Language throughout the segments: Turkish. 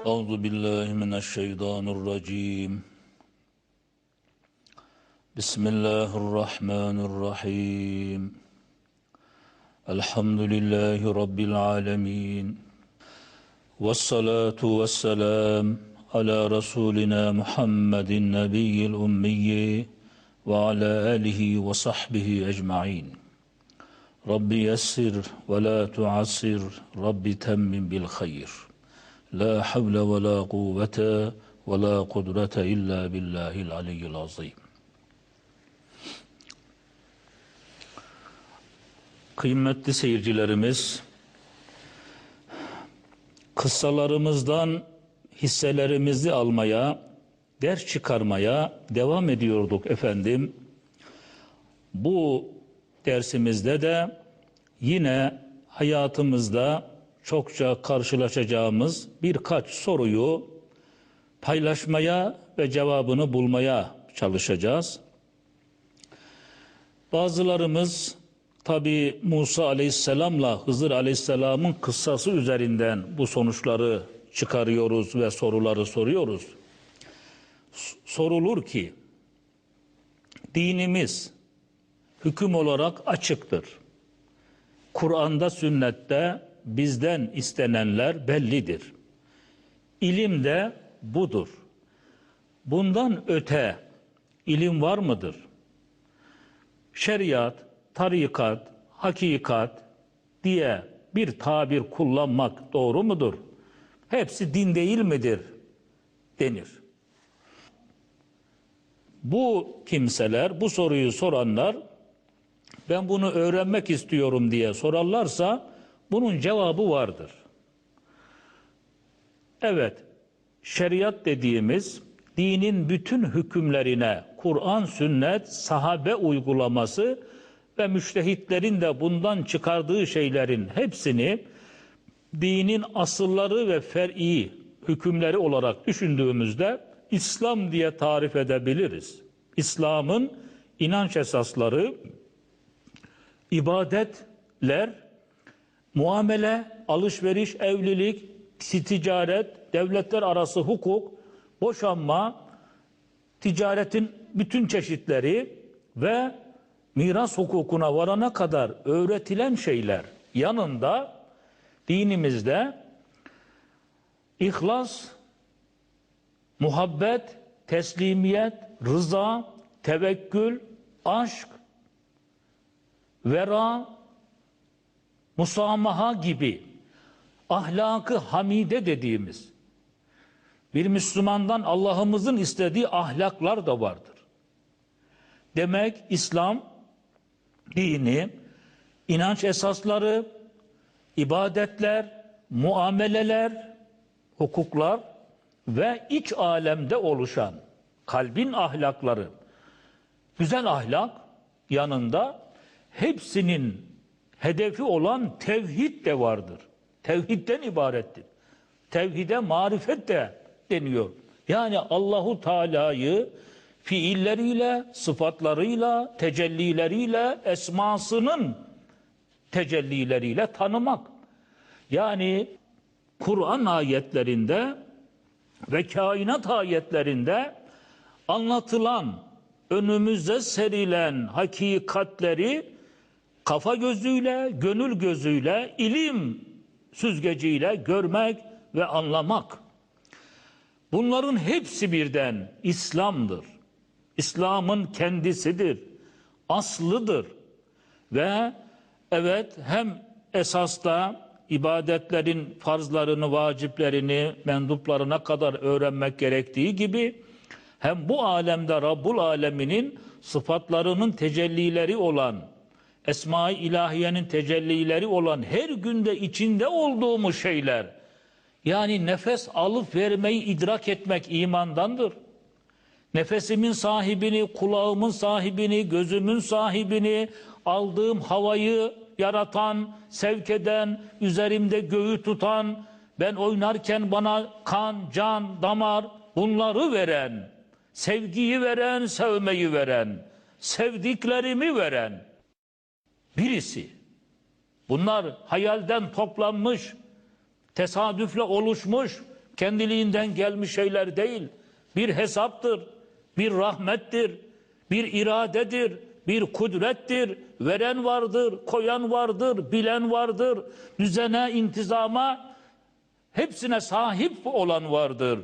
أعوذ بالله من الشيطان الرجيم بسم الله الرحمن الرحيم الحمد لله رب العالمين والصلاة والسلام على رسولنا محمد النبي الأمي وعلى آله وصحبه أجمعين رب يسر ولا تعسر رب تمم بالخير La havle ve la kuvvete ve la kudrete illa billahil aliyyil azim. Kıymetli seyircilerimiz, kıssalarımızdan hisselerimizi almaya, ders çıkarmaya devam ediyorduk efendim. Bu dersimizde de yine hayatımızda çokça karşılaşacağımız birkaç soruyu paylaşmaya ve cevabını bulmaya çalışacağız. Bazılarımız tabi Musa aleyhisselamla Hızır aleyhisselamın kıssası üzerinden bu sonuçları çıkarıyoruz ve soruları soruyoruz. Sorulur ki dinimiz hüküm olarak açıktır. Kur'an'da, sünnette bizden istenenler bellidir. İlim de budur. Bundan öte ilim var mıdır? Şeriat, tarikat, hakikat diye bir tabir kullanmak doğru mudur? Hepsi din değil midir? denir. Bu kimseler, bu soruyu soranlar ben bunu öğrenmek istiyorum diye sorarlarsa bunun cevabı vardır. Evet, şeriat dediğimiz dinin bütün hükümlerine Kur'an, sünnet, sahabe uygulaması ve müştehitlerin de bundan çıkardığı şeylerin hepsini dinin asılları ve fer'i hükümleri olarak düşündüğümüzde İslam diye tarif edebiliriz. İslam'ın inanç esasları, ibadetler, muamele, alışveriş, evlilik, ticaret, devletler arası hukuk, boşanma, ticaretin bütün çeşitleri ve miras hukukuna varana kadar öğretilen şeyler. Yanında dinimizde ihlas, muhabbet, teslimiyet, rıza, tevekkül, aşk, vera, musamaha gibi ahlakı hamide dediğimiz bir Müslümandan Allah'ımızın istediği ahlaklar da vardır. Demek İslam dini inanç esasları, ibadetler, muameleler, hukuklar ve iç alemde oluşan kalbin ahlakları, güzel ahlak yanında hepsinin hedefi olan tevhid de vardır. Tevhidden ibarettir. Tevhide marifet de deniyor. Yani Allahu Teala'yı fiilleriyle, sıfatlarıyla, tecellileriyle, esmasının tecellileriyle tanımak. Yani Kur'an ayetlerinde ve kainat ayetlerinde anlatılan, önümüze serilen hakikatleri kafa gözüyle, gönül gözüyle, ilim süzgeciyle görmek ve anlamak. Bunların hepsi birden İslam'dır. İslam'ın kendisidir, aslıdır. Ve evet hem esasta ibadetlerin farzlarını, vaciplerini, menduplarına kadar öğrenmek gerektiği gibi hem bu alemde Rabbul Aleminin sıfatlarının tecellileri olan, Esma-i İlahiye'nin tecellileri olan her günde içinde olduğumuz şeyler, yani nefes alıp vermeyi idrak etmek imandandır. Nefesimin sahibini, kulağımın sahibini, gözümün sahibini, aldığım havayı yaratan, sevk eden, üzerimde göğü tutan, ben oynarken bana kan, can, damar bunları veren, sevgiyi veren, sevmeyi veren, sevdiklerimi veren birisi. Bunlar hayalden toplanmış, tesadüfle oluşmuş, Kendiliğinden gelmiş şeyler değil. Bir hesaptır, bir rahmettir, bir iradedir, bir kudrettir. Veren vardır, koyan vardır, bilen vardır. Düzene, intizama hepsine sahip olan vardır.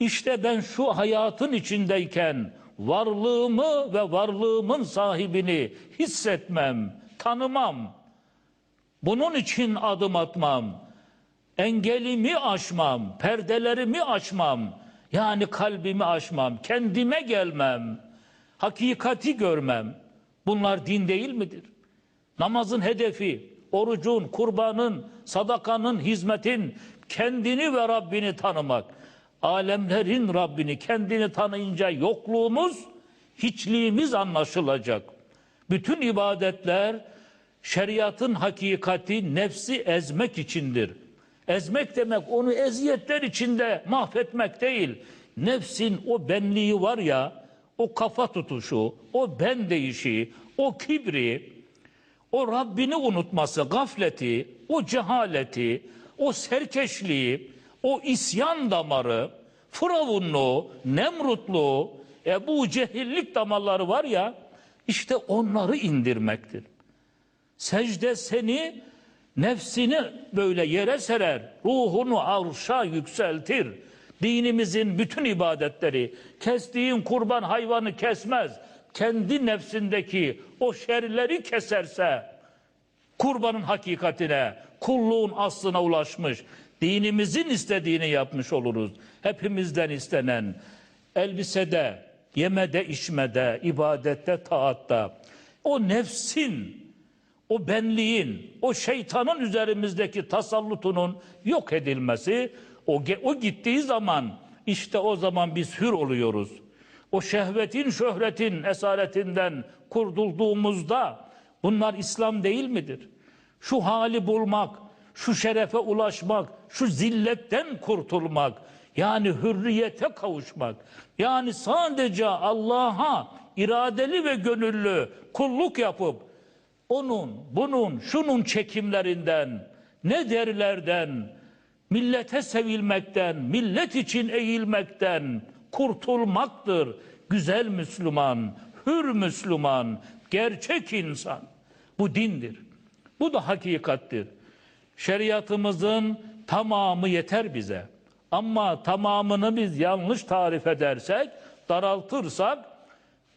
İşte ben şu hayatın içindeyken varlığımı ve varlığımın sahibini hissetmem, tanımam. Bunun için adım atmam. Engelimi aşmam, perdelerimi aşmam. Yani kalbimi aşmam, kendime gelmem. Hakikati görmem. Bunlar din değil midir? Namazın hedefi, orucun, kurbanın, sadakanın, hizmetin, kendini ve Rabbini tanımak. Alemlerin Rabbini kendini tanıyınca yokluğumuz, hiçliğimiz anlaşılacak. Bütün ibadetler şeriatın hakikati nefsi ezmek içindir. Ezmek demek onu eziyetler içinde mahvetmek değil. Nefsin o benliği var ya, o kafa tutuşu, o ben deyişi, o kibri, o Rabbini unutması, gafleti, o cehaleti, o serkeşliği, o isyan damarı, Firavunluğu, Nemrutluğu, Ebu Cehillik damarları var ya, işte onları indirmektir. Secde seni, nefsini böyle yere serer, ruhunu arşa yükseltir. Dinimizin bütün ibadetleri, kestiğin kurban hayvanı kesmez, kendi nefsindeki o şerleri keserse, kurbanın hakikatine, kulluğun aslına ulaşmış, dinimizin istediğini yapmış oluruz. Hepimizden istenen elbisede, yemede, içmede, ibadette, taatta, o nefsin, o benliğin, o şeytanın üzerimizdeki tasallutunun yok edilmesi, o, o gittiği zaman işte o zaman biz hür oluyoruz. O şehvetin, şöhretin esaretinden kurtulduğumuzda bunlar İslam değil midir? Şu hali bulmak, şu şerefe ulaşmak, şu zilletten kurtulmak, yani hürriyete kavuşmak, yani sadece Allah'a iradeli ve gönüllü kulluk yapıp onun, bunun, şunun çekimlerinden, ne derlerden, millete sevilmekten, millet için eğilmekten kurtulmaktır. Güzel Müslüman, hür Müslüman, gerçek insan. Bu dindir. Bu da hakikattir. Şeriatımızın tamamı yeter bize. Ama tamamını biz yanlış tarif edersek, daraltırsak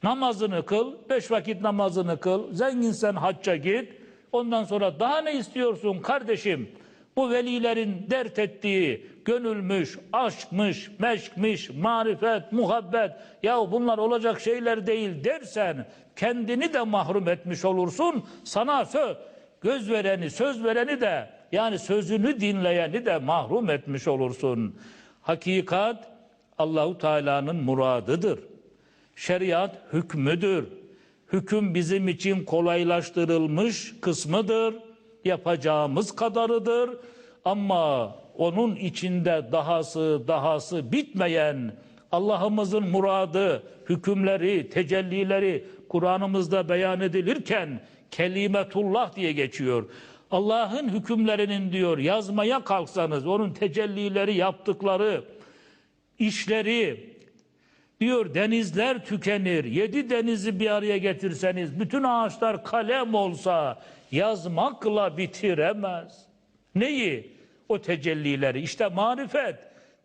namazını kıl, beş vakit namazını kıl, zenginsen hacca git. Ondan sonra daha ne istiyorsun kardeşim? Bu velilerin dert ettiği gönülmüş, aşkmış, meşkmiş, marifet, muhabbet ya bunlar olacak şeyler değil dersen kendini de mahrum etmiş olursun. Sana söz, göz vereni, söz vereni de yani sözünü dinleyeni de mahrum etmiş olursun. Hakikat Allahu Teala'nın muradıdır. Şeriat hükmüdür. Hüküm bizim için kolaylaştırılmış kısmıdır. Yapacağımız kadarıdır. Ama onun içinde dahası dahası bitmeyen Allah'ımızın muradı, hükümleri, tecellileri Kur'an'ımızda beyan edilirken kelimetullah diye geçiyor. Allah'ın hükümlerinin diyor yazmaya kalksanız onun tecellileri yaptıkları işleri diyor denizler tükenir. Yedi denizi bir araya getirseniz bütün ağaçlar kalem olsa yazmakla bitiremez. Neyi? O tecellileri işte marifet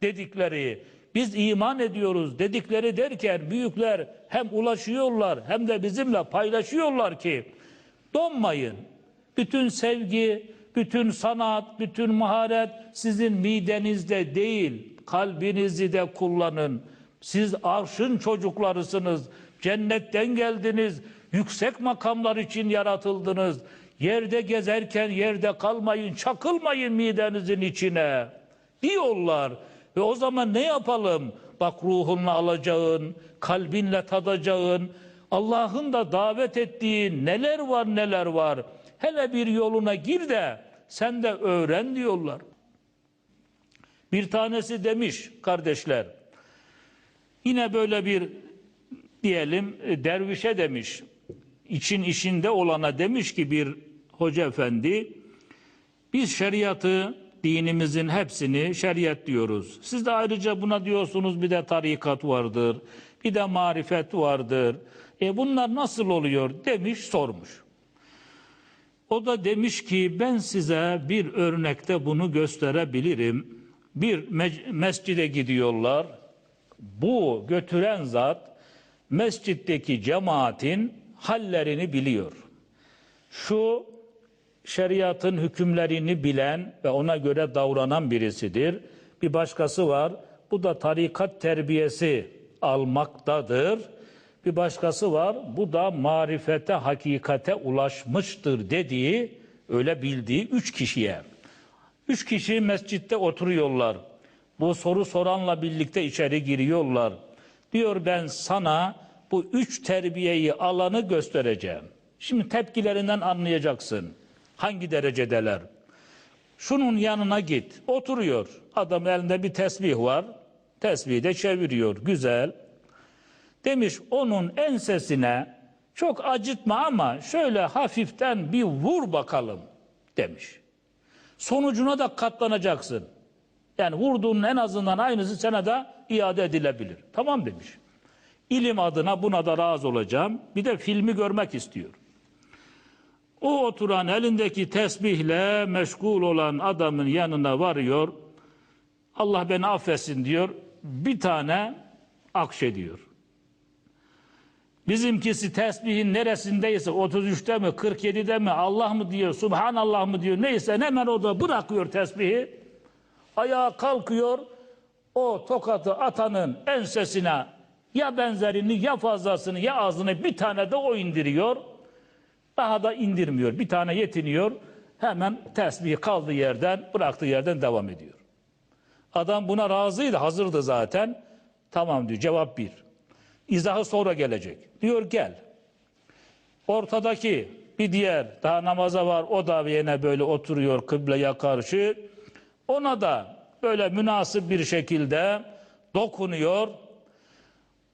dedikleri biz iman ediyoruz dedikleri derken büyükler hem ulaşıyorlar hem de bizimle paylaşıyorlar ki donmayın. Bütün sevgi, bütün sanat, bütün maharet sizin midenizde değil, kalbinizi de kullanın. Siz arşın çocuklarısınız. Cennetten geldiniz. Yüksek makamlar için yaratıldınız. Yerde gezerken yerde kalmayın, çakılmayın midenizin içine. Diyorlar. Ve o zaman ne yapalım? Bak ruhunla alacağın, kalbinle tadacağın, Allah'ın da davet ettiği neler var neler var. Hele bir yoluna gir de sen de öğren diyorlar. Bir tanesi demiş kardeşler. Yine böyle bir diyelim e, dervişe demiş. için işinde olana demiş ki bir hoca efendi biz şeriatı dinimizin hepsini şeriat diyoruz. Siz de ayrıca buna diyorsunuz bir de tarikat vardır, bir de marifet vardır. E bunlar nasıl oluyor demiş sormuş. O da demiş ki ben size bir örnekte bunu gösterebilirim. Bir me- mescide gidiyorlar. Bu götüren zat mescitteki cemaatin hallerini biliyor. Şu şeriatın hükümlerini bilen ve ona göre davranan birisidir. Bir başkası var. Bu da tarikat terbiyesi almaktadır. Bir başkası var. Bu da marifete, hakikate ulaşmıştır dediği, öyle bildiği üç kişiye. Üç kişi mescitte oturuyorlar. Bu soru soranla birlikte içeri giriyorlar. Diyor ben sana bu üç terbiyeyi alanı göstereceğim. Şimdi tepkilerinden anlayacaksın. Hangi derecedeler? Şunun yanına git. Oturuyor. Adam elinde bir tesbih var. Tesbihi de çeviriyor. Güzel. Demiş onun ensesine çok acıtma ama şöyle hafiften bir vur bakalım demiş. Sonucuna da katlanacaksın. Yani vurduğunun en azından aynısı sana da iade edilebilir. Tamam demiş. İlim adına buna da razı olacağım. Bir de filmi görmek istiyor. O oturan elindeki tesbihle meşgul olan adamın yanına varıyor. Allah beni affetsin diyor. Bir tane akşediyor. Bizimkisi tesbihin neresindeyse 33'te mi 47'de mi Allah mı diyor Subhanallah mı diyor neyse hemen o da bırakıyor tesbihi. Ayağa kalkıyor o tokatı atanın ensesine ya benzerini ya fazlasını ya azını bir tane de o indiriyor. Daha da indirmiyor. Bir tane yetiniyor. Hemen tesbihi kaldığı yerden bıraktığı yerden devam ediyor. Adam buna razıydı hazırdı zaten. Tamam diyor cevap bir. İzahı sonra gelecek. Diyor gel. Ortadaki bir diğer daha namaza var o da yine böyle oturuyor kıbleye karşı. Ona da böyle münasip bir şekilde dokunuyor.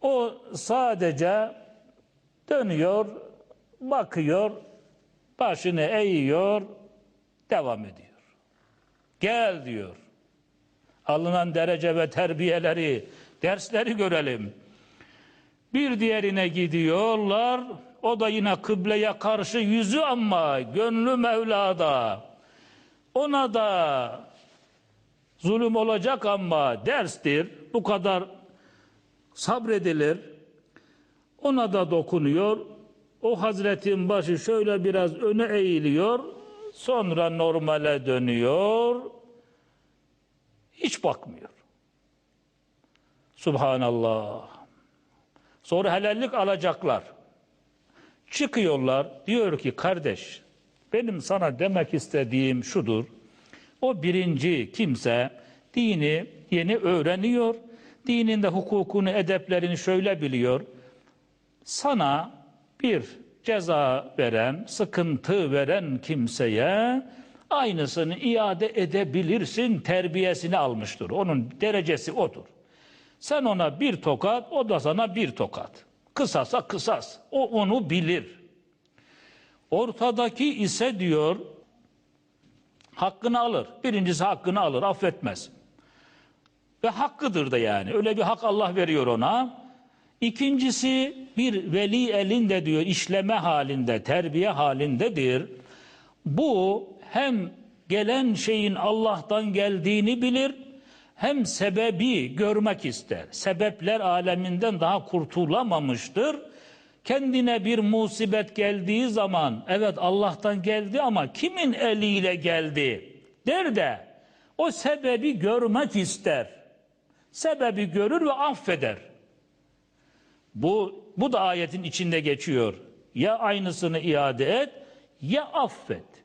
O sadece dönüyor, bakıyor, başını eğiyor, devam ediyor. Gel diyor. Alınan derece ve terbiyeleri, dersleri görelim. Bir diğerine gidiyorlar. O da yine kıbleye karşı yüzü ama gönlü Mevla'da. Ona da zulüm olacak ama derstir. Bu kadar sabredilir. Ona da dokunuyor. O Hazretin başı şöyle biraz öne eğiliyor. Sonra normale dönüyor. Hiç bakmıyor. Subhanallah. Sonra helallik alacaklar. Çıkıyorlar. Diyor ki kardeş benim sana demek istediğim şudur. O birinci kimse dini yeni öğreniyor. Dininde hukukunu, edeplerini şöyle biliyor. Sana bir ceza veren, sıkıntı veren kimseye aynısını iade edebilirsin terbiyesini almıştır. Onun derecesi odur. Sen ona bir tokat, o da sana bir tokat. Kısasa kısas. O onu bilir. Ortadaki ise diyor hakkını alır. Birincisi hakkını alır, affetmez. Ve hakkıdır da yani. Öyle bir hak Allah veriyor ona. İkincisi bir veli elinde diyor işleme halinde, terbiye halindedir. Bu hem gelen şeyin Allah'tan geldiğini bilir, hem sebebi görmek ister. Sebepler aleminden daha kurtulamamıştır. Kendine bir musibet geldiği zaman evet Allah'tan geldi ama kimin eliyle geldi der de o sebebi görmek ister. Sebebi görür ve affeder. Bu, bu da ayetin içinde geçiyor. Ya aynısını iade et ya affet.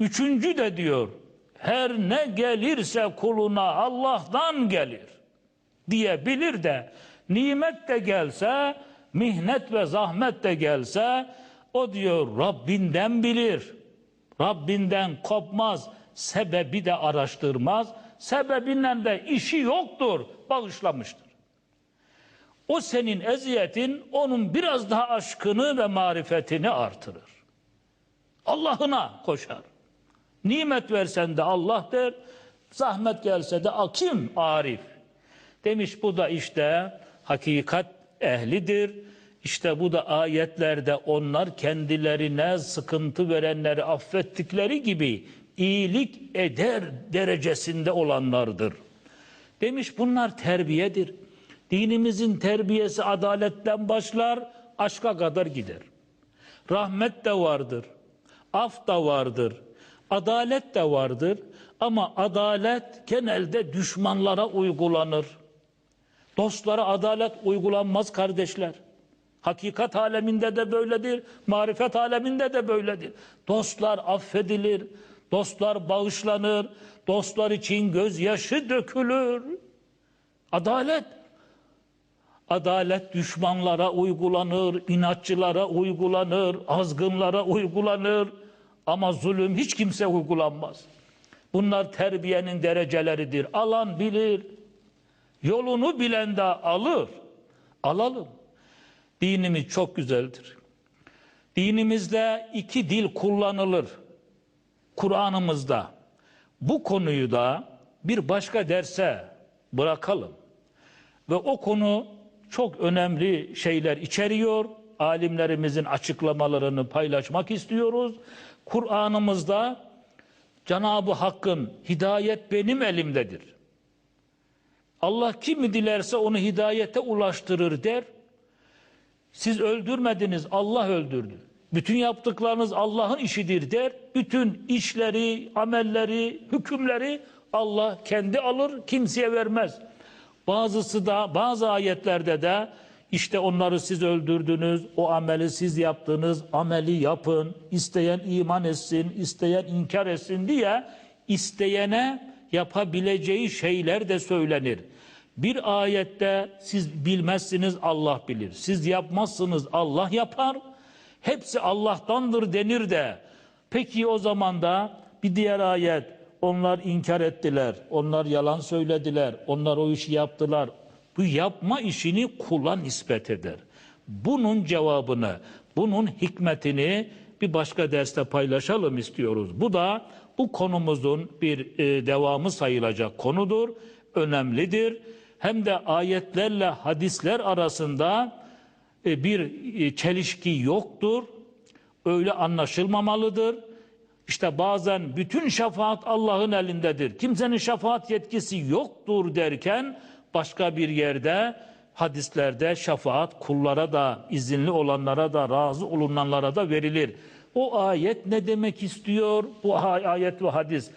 Üçüncü de diyor her ne gelirse kuluna Allah'tan gelir diyebilir de nimet de gelse mihnet ve zahmet de gelse o diyor Rabbinden bilir. Rabbinden kopmaz. Sebebi de araştırmaz. Sebebinden de işi yoktur. Bağışlamıştır. O senin eziyetin onun biraz daha aşkını ve marifetini artırır. Allah'ına koşar. Nimet versen de Allah der, zahmet gelse de "A, kim? Arif. Demiş bu da işte hakikat ehlidir. İşte bu da ayetlerde onlar kendilerine sıkıntı verenleri affettikleri gibi iyilik eder derecesinde olanlardır. Demiş bunlar terbiyedir. Dinimizin terbiyesi adaletten başlar, aşka kadar gider. Rahmet de vardır, af da vardır, adalet de vardır ama adalet genelde düşmanlara uygulanır. Dostlara adalet uygulanmaz kardeşler. Hakikat aleminde de böyledir, marifet aleminde de böyledir. Dostlar affedilir, dostlar bağışlanır, dostlar için gözyaşı dökülür. Adalet. Adalet düşmanlara uygulanır, inatçılara uygulanır, azgınlara uygulanır ama zulüm hiç kimse uygulanmaz. Bunlar terbiyenin dereceleridir. Alan bilir, yolunu bilen de alır. Alalım. Dinimiz çok güzeldir. Dinimizde iki dil kullanılır. Kur'an'ımızda. Bu konuyu da bir başka derse bırakalım. Ve o konu çok önemli şeyler içeriyor. Alimlerimizin açıklamalarını paylaşmak istiyoruz. Kur'an'ımızda Cenab-ı Hakk'ın hidayet benim elimdedir. Allah kimi dilerse onu hidayete ulaştırır der. Siz öldürmediniz, Allah öldürdü. Bütün yaptıklarınız Allah'ın işidir der. Bütün işleri, amelleri, hükümleri Allah kendi alır, kimseye vermez. Bazısı da bazı ayetlerde de işte onları siz öldürdünüz, o ameli siz yaptınız, ameli yapın, isteyen iman etsin, isteyen inkar etsin diye isteyene yapabileceği şeyler de söylenir. Bir ayette siz bilmezsiniz Allah bilir. Siz yapmazsınız Allah yapar. Hepsi Allah'tandır denir de. Peki o zaman da bir diğer ayet onlar inkar ettiler. Onlar yalan söylediler. Onlar o işi yaptılar. Bu yapma işini kula nispet eder. Bunun cevabını, bunun hikmetini bir başka derste paylaşalım istiyoruz. Bu da bu konumuzun bir e, devamı sayılacak konudur. Önemlidir. Hem de ayetlerle hadisler arasında e, bir e, çelişki yoktur. Öyle anlaşılmamalıdır. İşte bazen bütün şefaat Allah'ın elindedir. Kimsenin şefaat yetkisi yoktur derken başka bir yerde hadislerde şefaat kullara da izinli olanlara da razı olunanlara da verilir. O ayet ne demek istiyor? Bu ayet ve hadis.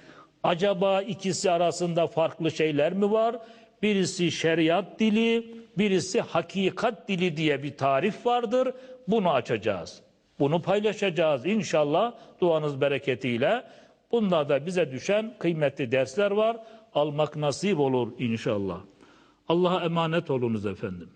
Acaba ikisi arasında farklı şeyler mi var? Birisi şeriat dili, birisi hakikat dili diye bir tarif vardır. Bunu açacağız. Bunu paylaşacağız inşallah duanız bereketiyle. Bunda da bize düşen kıymetli dersler var. Almak nasip olur inşallah. Allah'a emanet olunuz efendim.